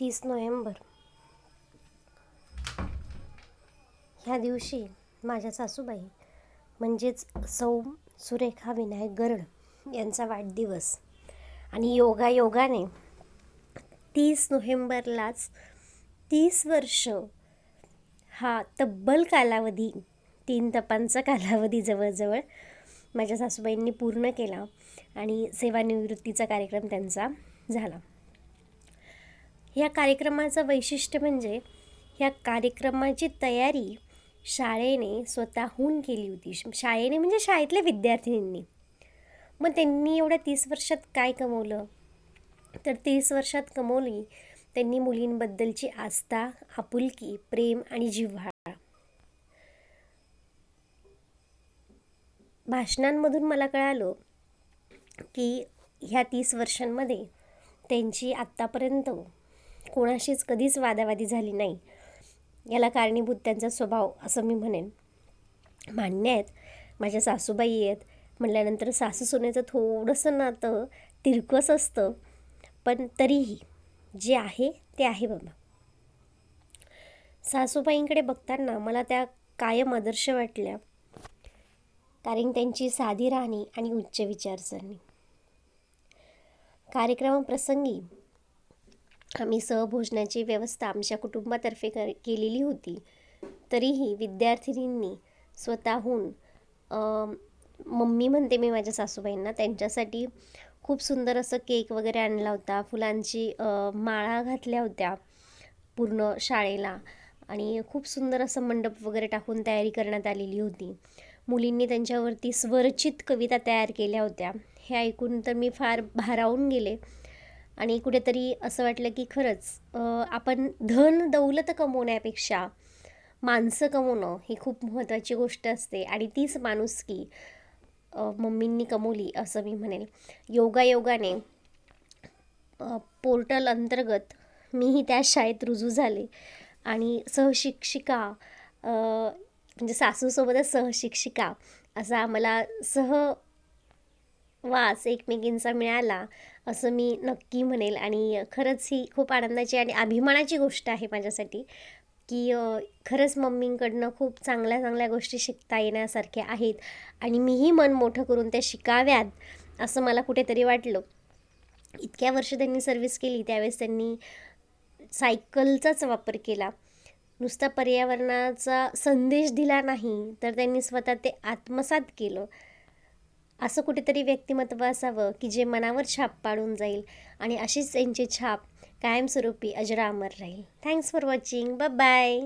तीस नोव्हेंबर. ह्या दिवशी माझ्या सासूबाई म्हणजेच सौ सुरेखा विनायक गरड यांचा वाढदिवस आणि योगायोगाने तीस नोव्हेंबरलाच तीस वर्ष हा तब्बल कालावधी तीन तपांचा कालावधी जवळजवळ माझ्या सासूबाईंनी पूर्ण केला आणि सेवानिवृत्तीचा कार्यक्रम त्यांचा झाला. ह्या कार्यक्रमाचं वैशिष्ट्य म्हणजे ह्या कार्यक्रमाची तयारी शाळेने स्वतःहून केली होती. शाळेने म्हणजे शाळेतल्या विद्यार्थिनींनी. मग त्यांनी एवढ्या तीस वर्षात काय कमवलं? तर तीस वर्षात कमवली त्यांनी मुलींबद्दलची आस्था आपुलकी प्रेम आणि जिव्हाळा. भाषणांमधून मला कळालं की ह्या तीस वर्षांमध्ये त्यांची आत्तापर्यंत कोणाशीच कधीच वादावादी झाली नाही. याला कारणीभूत त्यांचा स्वभाव असं मी म्हणेन. मान्य आहेत. माझ्या सासूबाई आहेत. म्हटल्यानंतर सासू सुनेचं थोडंसं नातं तिरकस असतं. पण तरीही जे आहे ते आहे बाबा. सासूबाईंकडे बघताना मला त्या कायम आदर्श वाटल्या. कारण त्यांची साधी राहणी आणि उच्च विचारसरणी. कार्यक्रमाप्रसंगी आम्ही सहभोजनाची व्यवस्था आमच्या कुटुंबातर्फे कर केलेली होती. तरीही विद्यार्थिनींनी स्वतःहून मम्मी म्हणते मी माझ्या सासूबाईंना त्यांच्यासाठी खूप सुंदर असं केक वगैरे आणला होता. फुलांची माळा घातल्या होत्या पूर्ण शाळेला आणि खूप सुंदर असं मंडप वगैरे टाकून तयारी करण्यात आलेली होती. मुलींनी त्यांच्यावरती स्वरचित कविता तयार केल्या होत्या. हे ऐकून तर मी फार भारावून गेले. आणि कुठेतरी असं वाटलं की खरंच आपण धन दौलत कमवण्यापेक्षा माणसं कमवणं ही खूप महत्त्वाची गोष्ट असते. आणि तीच माणुसकी मम्मींनी कमवली असं मी म्हणेल. योगायोगाने पोर्टल अंतर्गत मीही त्या शाळेत रुजू झाले. आणि सहशिक्षिका म्हणजे सासूसोबतच सहशिक्षिका असा आम्हाला सह वास एकमेकींचा मिळाला असं मी नक्की म्हणेल. आणि खरंच ही खूप आनंदाची आणि अभिमानाची गोष्ट आहे माझ्यासाठी की खरंच मम्मींकडनं खूप चांगल्या चांगल्या गोष्टी शिकता येण्यासारख्या आहेत आणि मीही मन मोठं करून त्या शिकाव्यात असं मला कुठेतरी वाटलं. इतक्या वर्ष त्यांनी सर्व्हिस केली त्यावेळेस त्यांनी सायकलचाच वापर केला. नुसता पर्यावरणाचा संदेश दिला नाही तर त्यांनी स्वतः ते आत्मसात केलं. असं कुठेतरी व्यक्तिमत्व असावं की जे मनावर छाप पाडून जाईल आणि अशीच त्यांची छाप कायमस्वरूपी अजरामर राहील. Thanks for watching bye bye